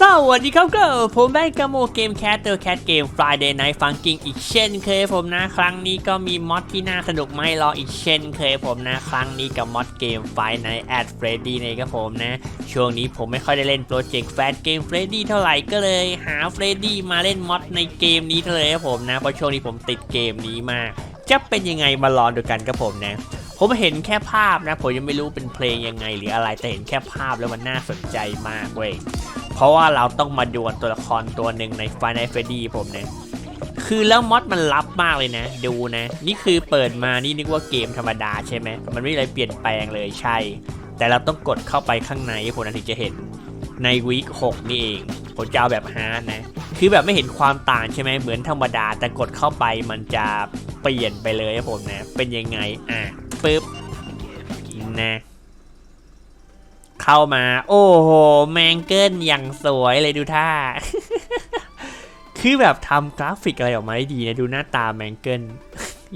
สวัสดีครับก็ผมแบงกโมเกมแคสเตอร์แคสเกม Friday Night Funking อีกเช่นเคยผมนะ ครั้งนี้ก็มีมอดที่น่าสนุกไม่รออีกเช่นเคยผมนะ ครั้งนี้กับมอดเกม Friday Night at Freddy นี่ครับผมนะ ช่วงนี้ผมไม่ค่อยได้เล่นโปรเจกต์แฟนเกม Freddy เท่าไหร่ก็เลยหา Freddy มาเล่นมอดในเกมนี้เลยครับผมนะ เพราะช่วงนี้ผมติดเกมนี้มาก จะเป็นยังไงมาลองดูกันครับผมนะ ผมเห็นแค่ภาพนะ ผมยังไม่รู้เป็นเพลงยังไง หรืออะไรแต่เห็นแค่ภาพแล้วมันน่าสนใจมากเว้ยเพราะว่าเราต้องมาดวลตัวละครตัวหนึ่งใน Final Freddy ผมเนี่ยคือแล้วมอดมันลับมากเลยนะ ดูนะ นี่คือเปิดมานี่นึกว่าเกมธรรมดาใช่ไหมมันไม่มีอะไรเปลี่ยนแปลงเลยใช่ แต่เราต้องกดเข้าไปข้างในผมถึงจะเห็นในวีค6นี่เองผมจะเอาแบบฮาร์ดนะ คือแบบไม่เห็นความต่างใช่ไหมเหมือนธรรมดา แต่กดเข้าไปมันจะเปลี่ยนไปเลยผมนะ เป็นยังไงอะ ปึ๊บนะเข้ามา โอ้โห แมงเกิลอย่างสวยเลยดูท่า คือแบบทำกราฟิกอะไรออกมาได้ดีนะ ดูหน้าตาแมงเกิล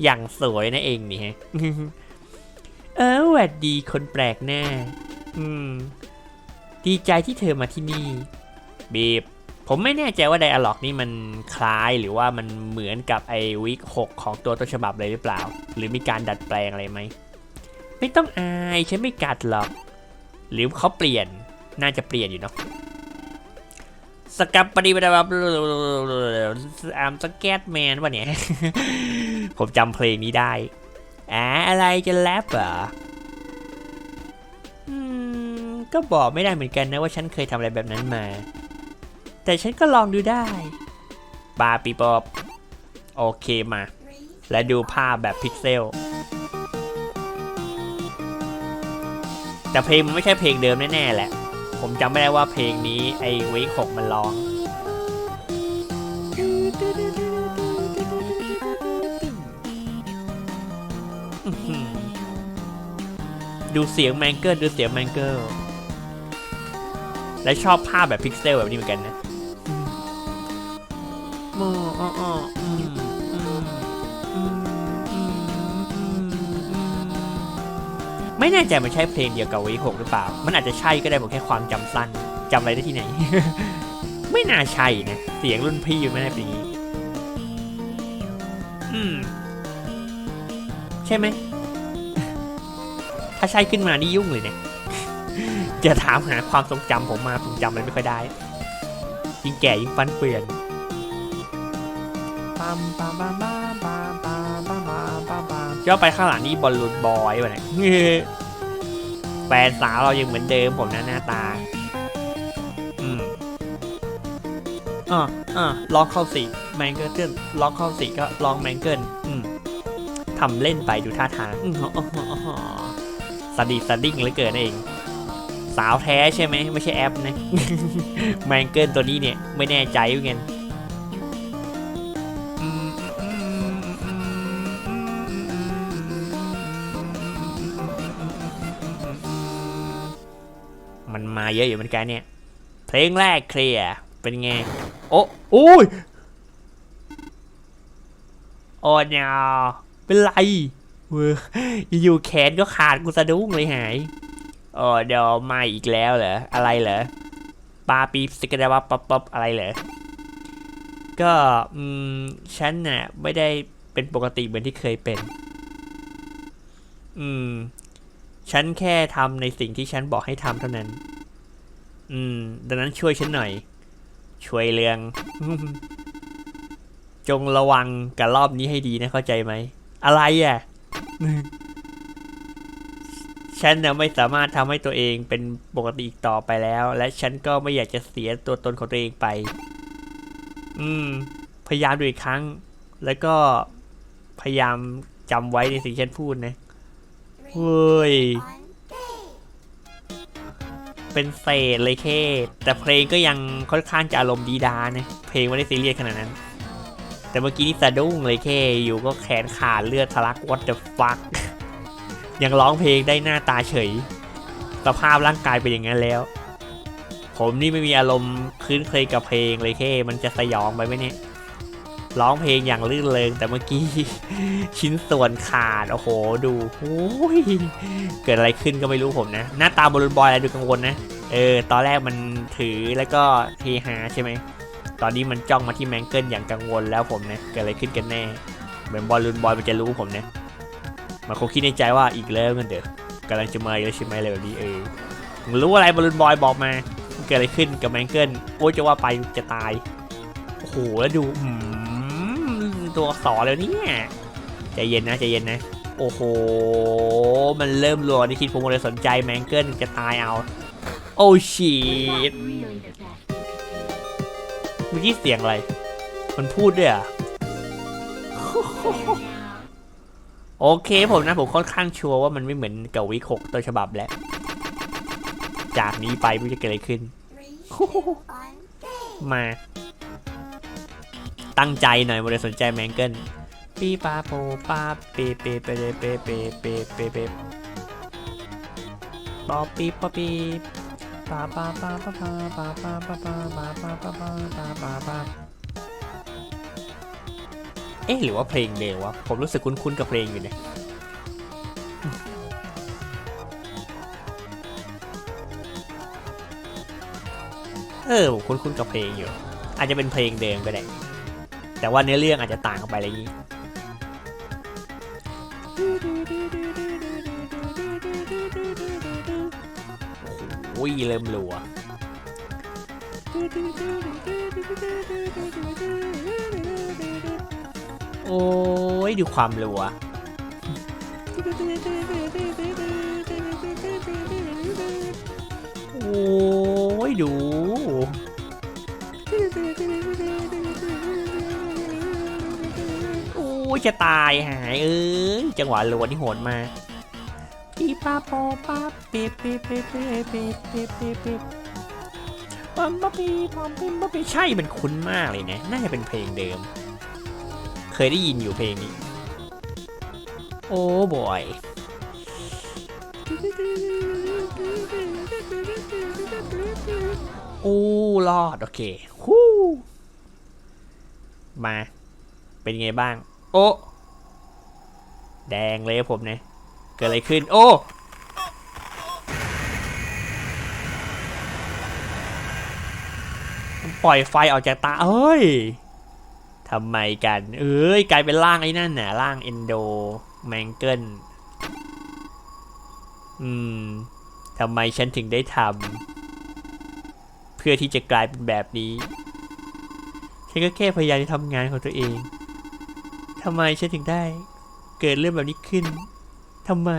อย่างสวยนะเองนี่ฮะเออหวัดดีคนแปลกหน้า อืม ดีใจที่เธอมาที่นี่ บีบ ผมไม่แน่ใจว่าไดอะล็อกนี่มันคล้ายหรือว่ามันเหมือนกับไอ้วิกหกของตัวต้นฉบับเลยหรือเปล่า หรือมีการดัดแปลงอะไรไหม ไม่ต้องอายฉันไม่กัดหรอก หรือเขาเปลี่ยนน่าจะเปลี่ยนอยู่เนาะสกับปฏิบัติแบบอามสแกตแมนวะเนี่ย ผมจำเพลงนี้ได้อ่าอะไรจะแรปเหรอก็บอกไม่ได้เหมือนกันนะว่าฉันเคยทำอะไรแบบนั้นมา แต่ฉันก็ลองดูได้บาปีปอบโอเคมา และดูภาพแบบพิกเซล แต่เพลงมันไม่ใช่เพลงเดิมแน่ๆแหละ ผมจำไม่ได้ว่าเพลงนี้ไอ้วีคหกมันร้อง ดูเสียงแมงเกิลดูเสียงแมงเกิลและชอบภาพแบบพิกเซลแบบนี้เหมือนกันนะ ไม่แน่ใจมันใช่เพลงเดียวกับวีหกหรือเปล่า มันอาจจะใช่ก็ได้ผมแค่ความจำสั้นจำอะไรได้ที่ไหน ไม่น่าใช่นะ เสียงรุ่นพี่ไม่ได้เป็นอย่างนี้ อืม ใช่ไหม ถ้าใช่ขึ้นมานี่ยุ่งเลยเนี่ย จะถามหาความทรงจำผมมาผมจำอะไรไม่ค่อยได้ ยิ่งแก่ยิ่งฟันเฟือนปัมปั๊มปั๊มปั๊ม ย่อไปข้างหลังนี่บอลลูนบอยวะเนี่ยแฟนสาวเรายังเหมือนเดิมผมนะหน้าตา อืมอ่าอ่าลองเข้าสิแมงเกิลลองเข้าสิก็ลองแมงเกิลอืมทำเล่นไปดูท่าทางอืมอ๋ออ๋ออ๋อสดีสดิ้งเหลือเกินเอง สาวแท้ใช่ไหมไม่ใช่แอปนะ แมงเกิลตัวนี้เนี่ย ไม่แน่ใจเหมือนกัน เยอะอยู่เหมือนกันเนี่ย เพลงแรกเคลียร์เป็นไง โอ้โอ้ยโอ้ยาเป็นไรเว้ยอยู่แขนก็ขาดกูสะดุ้งเลยหายโอ้เดี๋ยวมาอีกแล้วเหรอ อะไรเหรอปาปีสกดาวับป๊บป๊บอะไรเหรอ ก็อืมฉันน่ะไม่ได้เป็นปกติเหมือนที่เคยเป็น อืม ฉันแค่ทำในสิ่งที่ฉันบอกให้ทำเท่านั้น อืม ดังนั้นช่วยฉันหน่อย ช่วยเรื่อง จงระวังกับรอบนี้ให้ดีนะเข้าใจไหม อะไรอะ ฉันนะไม่สามารถทำให้ตัวเองเป็นปกติอีกต่อไปแล้ว และฉันก็ไม่อยากจะเสียตัวตนของตัวเองไป อืม พยายามดูอีกครั้ง แล้วก็พยายามจำไว้ในสิ่งที่ฉันพูดนะ เฮ้ย เป็นเศษเลยแค่แต่เพลงก็ยังค่อนข้างจะอารมณ์ดีดานะเพลงไม่ได้ซีเรียสขนาดนั้น แต่เมื่อกี้นี่สะดุ้งเลยแค่อยู่ก็แขนขาดเลือดทะลัก what the fuck ยังร้องเพลงได้หน้าตาเฉยสภาพร่างกายเป็นอย่างนั้นแล้ว ผมนี่ไม่มีอารมณ์คืนเคยกับเพลงเลยแค่มันจะสยองไปไหมเนี่ย ร้องเพลงอย่างลื่นเริงแต่เมื่อกี้ ชิ้นส่วนขาด โอ้โห ดูโอ้ยเกิดอะไรขึ้นก็ไม่รู้ผมนะ หน้าตาบอลลูนบอยอะไรดูกังวลนะ เออ ตอนแรกมันถือแล้วก็เฮฮาใช่ไหม ตอนนี้มันจ้องมาที่แมงเกิลอย่างกังวลแล้วผมนี่ยเกิดอะไรขึ้นกันแน่ เหมือนบอลลูนบอยมันจะรู้ผมนี่ยมันคงคิดในใจว่าอีกแล้วกันเด้อกำลังจะมาอีกแล้วใช่ไหมอะไรแบบนี้เออมึงรู้อะไรบอลลูนบอยบอกมา เกิดอะไรขึ้นกับแมงเกิลโอ้จะว่าไปจะตาย โอ้โหแล้วดูอืม ตัวอักษรแล้วเนี่ยใจเย็นนะใจเย็นนะ โอ้โห มันเริ่มรัวที่คิดผมเลยสนใจแมงเกิลจะตายเอา โอ้ชีตเมื่อกี้เสียงอะไร มันพูดด้วยอะโอเคผมนะผมค่อนข้างชัวร์ว่ามันไม่เหมือนกับวิกหกต้นฉบับแล้ว จากนี้ไปม่รู้จะเกิดอะไรขึ้น มา ตั้งใจหน่อยโมเดลสนใจแมงเกิลปีปาโปปาเปเปเปเปเปเปเปเปปอปีปอปีปาปาปาปาปาปาปาปาปาปาปาปาปาปาปาปาเอ๊ะหรือว่าเพลงเดววะผมรู้สึกคุ้นๆกับเพลงอยู่เนี่ยเออผมคุ้นๆกับเพลงอยู่ อาจจะเป็นเพลงเดิมก็ได้ แต่ว่าเนื้อเรื่องอาจจะต่างกันไปอะไรอย่างนี้โอ้ยเริ่มรัวโอ้ยดูความรัวโอ้ยดู จะตายหายเอ้ยจังหวะรัวนี่โหดมาปีปาโปปาเปเปเปเปเปเปเปเปปัมปะปีปัมปิมปะปีใช่มันคุ้นมากเลยนะน่าจะเป็นเพลงเดิม เคยได้ยินอยู่เพลงนี้ โอ้บอยโอ้รอด โอเคฮู้มา เป็นไงบ้าง โอ้ แดงเลยผมเนี่ย เกิดอะไรขึ้น โอ้ ปล่อยไฟออกจากตา เอ้ยทำไมกัน เอ้ย กลายเป็นร่างไอ้นั่นน่ะ ร่างเอนโดแมงเกิลอืมทำไมฉันถึงได้ทำเพื่อที่จะกลายเป็นแบบนี้ ฉันก็แค่พยายามจะทำงานของตัวเอง ทำไมฉันถึงได้ เกิดเรื่องแบบนี้ขึ้นทำไม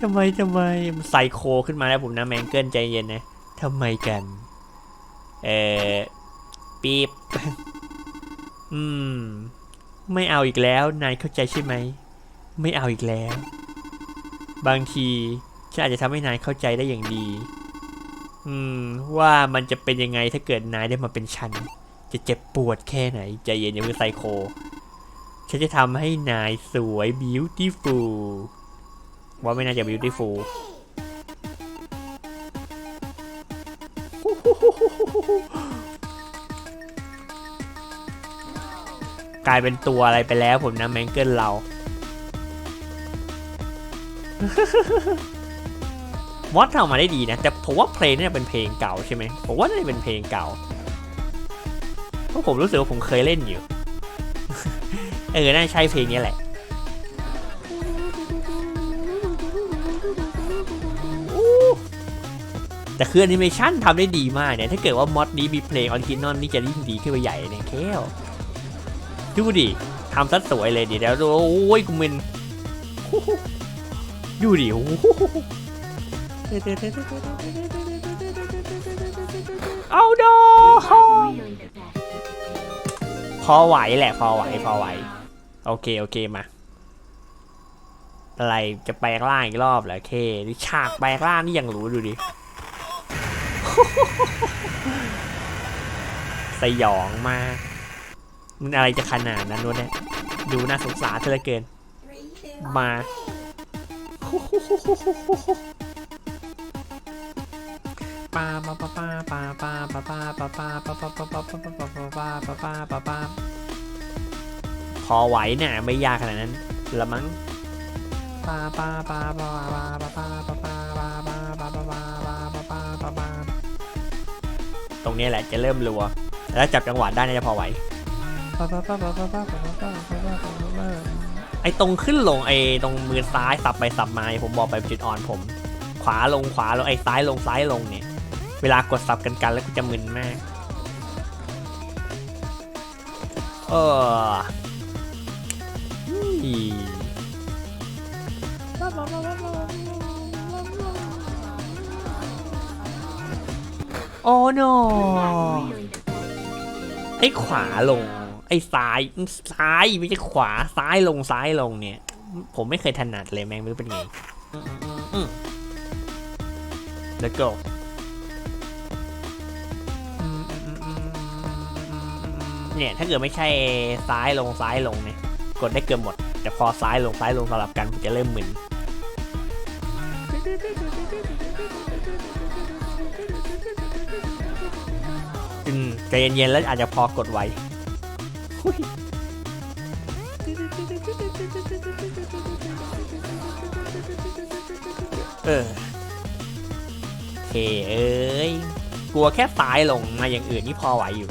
ทำไมทำไมมันไซโคขึ้นมาแล้วผมนะแมงเกิลใจเย็นนะทำไมกัน เออปีบอืม ไม่เอาอีกแล้ว นายเข้าใจใช่ไหม ไม่เอาอีกแล้ว บางทีฉันอาจจะทำให้นายเข้าใจได้อย่างดี อืม ว่ามันจะเป็นยังไงถ้าเกิดนายได้มาเป็นฉัน จะเจ็บปวดแค่ไหน ใจเย็นอย่าเพิ่งไซโค ฉันจะทำให้นายสวย beautiful ว่าไม่น่าจะ beautiful กลายเป็นตัวอะไรไปแล้วผมนะแมงเกิลเรา มอสทำมาได้ดีนะ แต่ผมว่าเพลงนี่เป็นเพลงเก่าใช่ไหมผมว่าน่าจะเป็นเพลงเก่า เพราะผมรู้สึกว่าผมเคยเล่นอยู่ เออ น่าจะใช่เพลงนี้แหละ แต่คือแอนิเมชันทำได้ดีมากเนี่ย ถ้าเกิดว่ามอดนี้มีเพลงออริจินอลนี่จะยิ่งดีขึ้นไปใหญ่เนี่ยแค่วดูดิทำซะสวยเลยดิเดี๋ยวโอ้ยกูมึนดูดิโอ้โหเอาดอพอไหวแหละ พอไหว พอไหว โอเค โอเคมา อะไรจะแปลงร่างอีกรอบเหรอเคนี่ฉากแปลงร่างนี่ยังรู้ดูดิ สยองมาก มันอะไรจะขนาดนั้นวะเนี่ยดูน่าสงสารเธอเหลือเกิน มา ปาปาปาปาปาปาปาปาปาปาปาปาปาปาปาปาปา อไหวน่ะไม่ยากขนาดนั้นละมั้งปาปาปาปาปาปาปาปาปาปาปาปาปาปาปาปาปาปาตรงนี้แหละจะเริ่มรัว แล้วจับจังหวะได้น่าจะพอไหวไอ้ตรงขึ้นลงไอ้ตรงมือซ้ายสับไปสับมาผมบอกไปจุดอ่อนผม ขวาลงขวาลงไอ้ซ้ายลงซ้ายลงเนี่ย เวลากดสับกันกันแล้วกูจะมึนมาก เออ โอ้โน Really the best. ไอ้ขวาลง ไอ้ซ้ายซ้ายไม่ใช่ขวาซ้ายลงซ้ายลงเนี่ย ผมไม่เคยถนัดเลยแม่งไม่รู้เป็นไงอืมแล้วก็เนี่ยถ้าเกิดไม่ใช่ซ้ายลงซ้ายลงเนี่ย กดได้เกือบหมด แต่พอซ้ายลงซ้ายลงสลับกันผมจะเริ่มมึนอืมใจเย็นๆแล้วอาจจะพอกดไว้เออโอเคเอ้ย กลัวแค่ซ้ายลงมาอย่างอื่นนี่พอไหวอยู่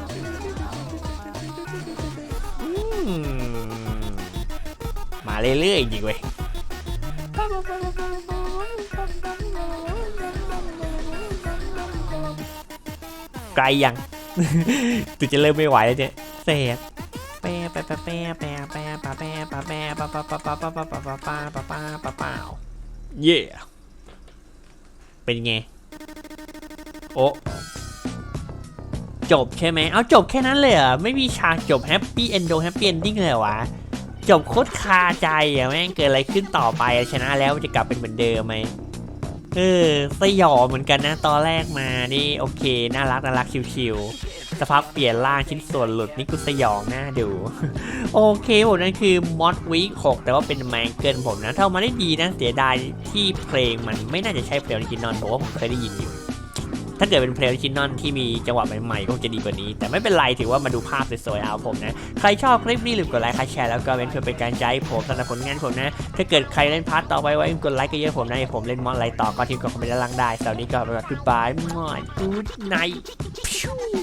มาเรื่อยๆจริงเว้ยไกลยังตุจะเริ่มไม่ไหวแล้วเนี่ยเสียแปะแปะแปะแปะแปะแปะแปะแปะแปะแปะปะปะปะปะปะปะปะปะปะปะปะปะปะเย่เป็นไง โอ้ จบใช่ไหมเอาจบแค่นั้นเลยเหรอไม่มีฉากจบแฮปปี้เอนโดแฮปปี้เอนดิ้งเลยเหรอวะจบโคตรคาใจอะแม่งเกิดอะไรขึ้นต่อไปอชนะแล้วจะกลับเป็นเหมือนเดิมไหมเออสยองเหมือนกันนะตอนแรกมานี่โอเค น่ารักน่ารักชิวๆสักพักเปลี่ยนร่างชิ้นส่วนหลุดนี่กูสยองหน่าดู โอเคผมนั่นคือมอดวีค6แต่ว่าเป็นแมงเกิลผมนะถ้าเอามาได้ดีนะเสียดายที่เพลงมันไม่น่าจะใช่เพลงออริจินอลเพราะว่าผมเคยได้ยินอยู่ ถ้าเกิดเป็นเพลย์ชินนอนที่มีจังหวะใหม่ๆก็จะดีกว่านี้ แต่ไม่เป็นไรถือว่ามาดูภาพสวยๆเอาผมนะ ใครชอบคลิปนี้ลืมกดไลค์แชร์แล้วก็เป็นเพื่อเป็นการใจผมสนับสนุนงานผมนะ ถ้าเกิดใครเล่นพาร์ทต่อไปไว้กดไลค์ก็เยอะผมนะผมเล่นมอนไลต่อก็ทิ้งก็คอมเมนต์ด้านล่างได้สำหรับวันนี้ก็ไปแบบ goodbye มอด good night